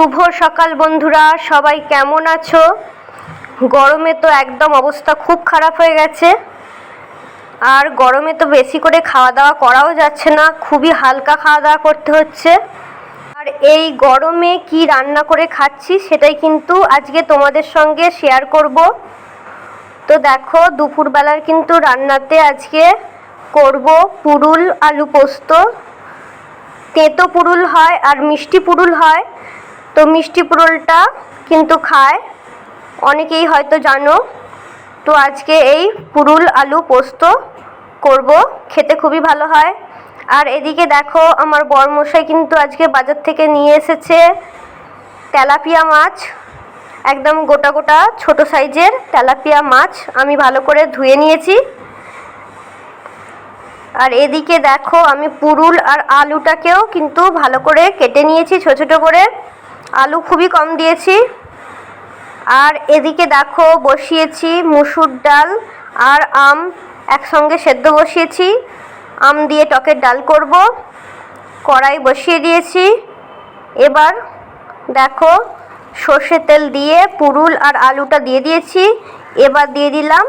শুভ সকাল বন্ধুরা, সবাই কেমন আছো? গরমে তো একদম অবস্থা খুব খারাপ হয়ে গেছে। আর গরমে তো বেশি করে খাওয়া দাওয়া করাও যাচ্ছে না, খুবই হালকা খাওয়া দাওয়া করতে হচ্ছে। আর এই গরমে কি রান্না করে খাচ্ছি সেটাই কিন্তু আজকে তোমাদের সঙ্গে শেয়ার করব। তো দেখো, দুপুরবেলার কিন্তু রান্নাতে আজকে করব পুরুল, আলু পোস্ত। তেঁতো পুরুল হয় আর মিষ্টি পুরুল হয়। তো মিষ্টি পুরুলটা কিন্তু খায়। অনেকেই হয়তো জানো। তো আজকে এই পুরুল আলু পোস্ত করব। খেতে খুবই ভালো হয়। আর এদিকে দেখো, আমার বরমশাই কিন্তু আজকে বাজার থেকে নিয়ে এসেছে তেলাপিয়া মাছ। একদম গোটা গোটা ছোট সাইজের তেলাপিয়া মাছ আমি ভালো করে ধুয়ে নিয়েছি। আর এদিকে দেখো, আমি পুরুল আর আলুটাকেও কিন্তু ভালো করে কেটে নিয়েছি ছোট ছোট করে। আলু খুবই কম দিয়েছি। আর এদিকে দেখো বসিয়েছি মুসুর ডাল আর আম একসঙ্গে সেদ্ধ বসিয়েছি। আম দিয়ে টকের ডাল করব। কড়াই বসিয়ে দিয়েছি। এবার দেখো সর্ষে তেল দিয়ে পুরুল আর আলুটা দিয়ে দিয়েছি। এবার দিয়ে দিলাম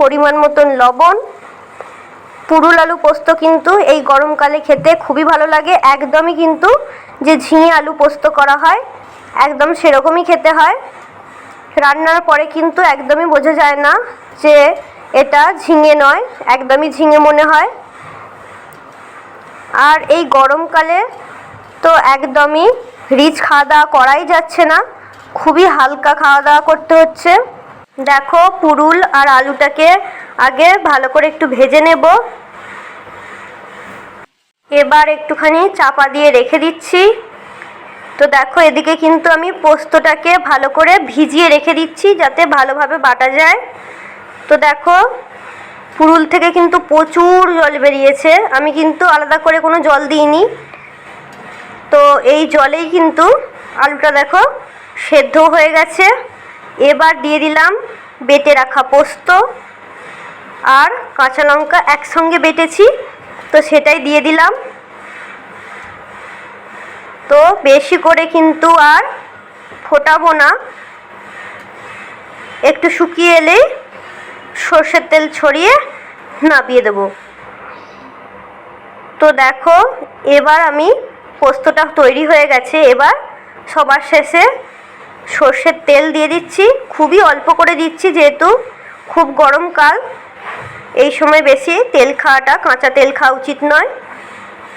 পরিমাণ মতন লবণ। পুরুল আলু পোস্ত কিন্তু এই গরমকালে খেতে খুবই ভালো লাগে। একদমই কিন্তু যে ঝিঙে আলু পোস্ত করা হয় একদম সেরকমই খেতে হয়। রান্নার পরে কিন্তু একদমই বোঝা যায় না যে এটা ঝিঙে নয়, একদমই ঝিঙে মনে হয়। আর এই গরমকালে তো একদমই রিচ খাওয়া দাওয়া করাই যাচ্ছে না, খুবই হালকা খাওয়া দাওয়া করতে হচ্ছে। দেখো পুরুল আর আলুটাকে আগে ভালো করে একটু ভেজে নেব। এবার একটুখানি চাপা দিয়ে রেখে দিচ্ছি। তো দেখো, এদিকে কিন্তু আমি পোস্তটাকে ভালো করে ভিজিয়ে রেখে দিচ্ছি যাতে ভালোভাবে বাটা যায়। তো দেখো, পুরুল থেকে কিন্তু প্রচুর জল বেরিয়েছে। আমি কিন্তু আলাদা করে কোনো জল দিইনি। তো এই জলেই কিন্তু আলুটা দেখো, সেদ্ধ হয়ে গেছে। এবার দিয়ে দিলাম বেটে রাখা পোস্ত আর কাঁচা লঙ্কা একসঙ্গে বেটেছি। তো সেটাই দিয়ে দিলাম। তো বেশি করে কিন্তু আর ফোটাবো না। একটু শুকিয়ে এলেই সর্ষের তেল ছড়িয়ে নাবিয়ে দেবো। তো দেখো, এবার আমি পোস্তটা তৈরি হয়ে গেছে। এবার সবার শেষে সর্ষের তেল দিয়ে দিচ্ছি। খুবই অল্প করে দিচ্ছি যেহেতু খুব গরমকাল এই সময় বেশি তেল খাওয়াটা, কাঁচা তেল খাওয়া উচিত নয়।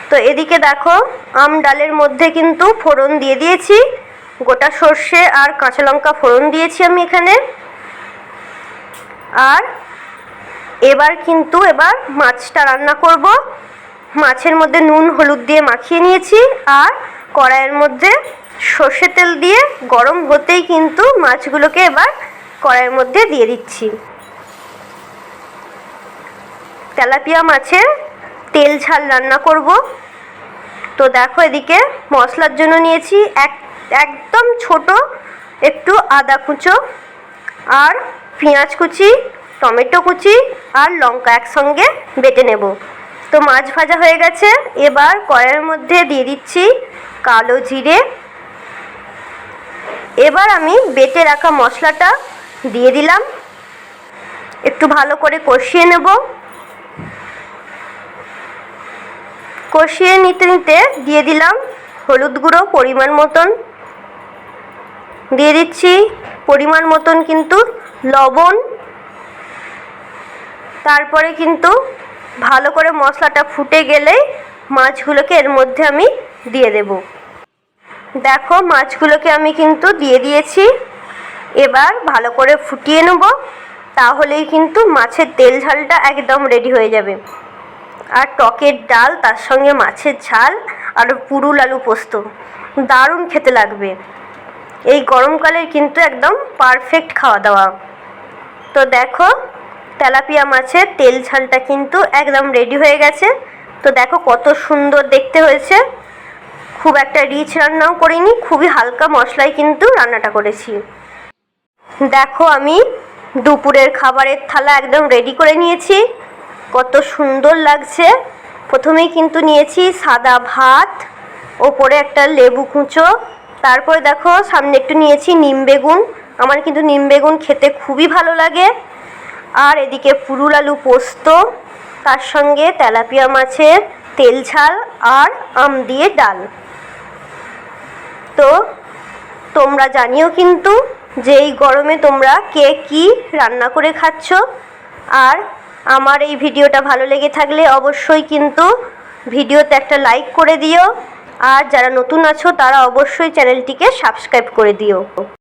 তো এদিকে দেখো, আম ডালের মধ্যে কিন্তু ফোড়ন দিয়ে দিয়েছি। গোটা সর্ষে আর কাঁচা লঙ্কা ফোড়ন দিয়েছি আমি এখানে। আর এবার কিন্তু এবার মাছটা রান্না করব। মাছের মধ্যে নুন, হলুদ দিয়ে মাখিয়ে নিয়েছি আর কড়াইয়ের মধ্যে সর্ষে তেল দিয়ে গরম হতেই কিন্তু মাছগুলোকে এবার কড়াইয়ের মধ্যে দিয়ে দিচ্ছি। তেলাপিয়া মাছের তেল ঝাল রান্না করব। তো দেখো এদিকে মশলার জন্য নিয়েছি এক, একদম ছোট একটু আদা কুচো আর পেঁয়াজ কুচি, টমেটো কুচি আর লঙ্কা একসঙ্গে বেটে নেব। তো মাছ ভাজা হয়ে গেছে। এবার কড়াইয়ের মধ্যে দিয়ে দিচ্ছি কালো জিরে। এবার আমি বেটে রাখা মশলাটা দিয়ে দিলাম। একটু ভালো করে কষিয়ে নেব। কষিয়ে নিতে নিতে দিয়ে দিলাম হলুদ গুঁড়ো পরিমাণ মতন। দিয়ে দিচ্ছি পরিমাণ মতন কিন্তু লবণ। তারপরে কিন্তু ভালো করে মশলাটা ফুটে গেলে মাছগুলোকে এর মধ্যে আমি দিয়ে দেব। দেখো মাছগুলোকে আমি কিন্তু দিয়ে দিয়েছি। এবার ভালো করে ফুটিয়ে নেব, তাহলেই কিন্তু মাছের তেল ঝালটা একদম রেডি হয়ে যাবে। আর টকের ডাল, তার সঙ্গে মাছের ঝাল আর পুরুল আলু পোস্ত। দারুণ খেতে লাগবে। এই গরমকালে কিন্তু একদম পারফেক্ট খাওয়া দাওয়া তো দেখো, তেলাপিয়া মাছের তেল ঝালটা কিন্তু একদম রেডি হয়ে গেছে। তো দেখো কত সুন্দর দেখতে হয়েছে। খুব একটা রিচ রান্নাও করিনি, খুবই হালকা মশলায় কিন্তু রান্নাটা করেছি। দেখো আমি দুপুরের খাবারের থালা একদম রেডি করে নিয়েছি। কত সুন্দর লাগছে। প্রথমেই কিন্তু নিয়েছি সাদা ভাত, ওপরে একটা লেবু কুঁচো, তারপরে দেখো সামনে একটু নিয়েছি নিম বেগুন। আমার কিন্তু নিম বেগুন খেতে খুবই ভালো লাগে। আর এদিকে পুরুল আলু পোস্ত, তার সঙ্গে তেলাপিয়া মাছের তেল ঝাল আর আম দিয়ে ডাল। তো তোমরা জানিও কিন্তু যে এই গরমে তোমরা কে কি রান্না করে খাচ্ছ। আর আমার এই ভিডিওটা ভালো লেগে থাকলে অবশ্যই কিন্তু ভিডিওতে একটা লাইক করে দিও। আর যারা নতুন আছো, তারা অবশ্যই চ্যানেলটিকে সাবস্ক্রাইব করে দিও।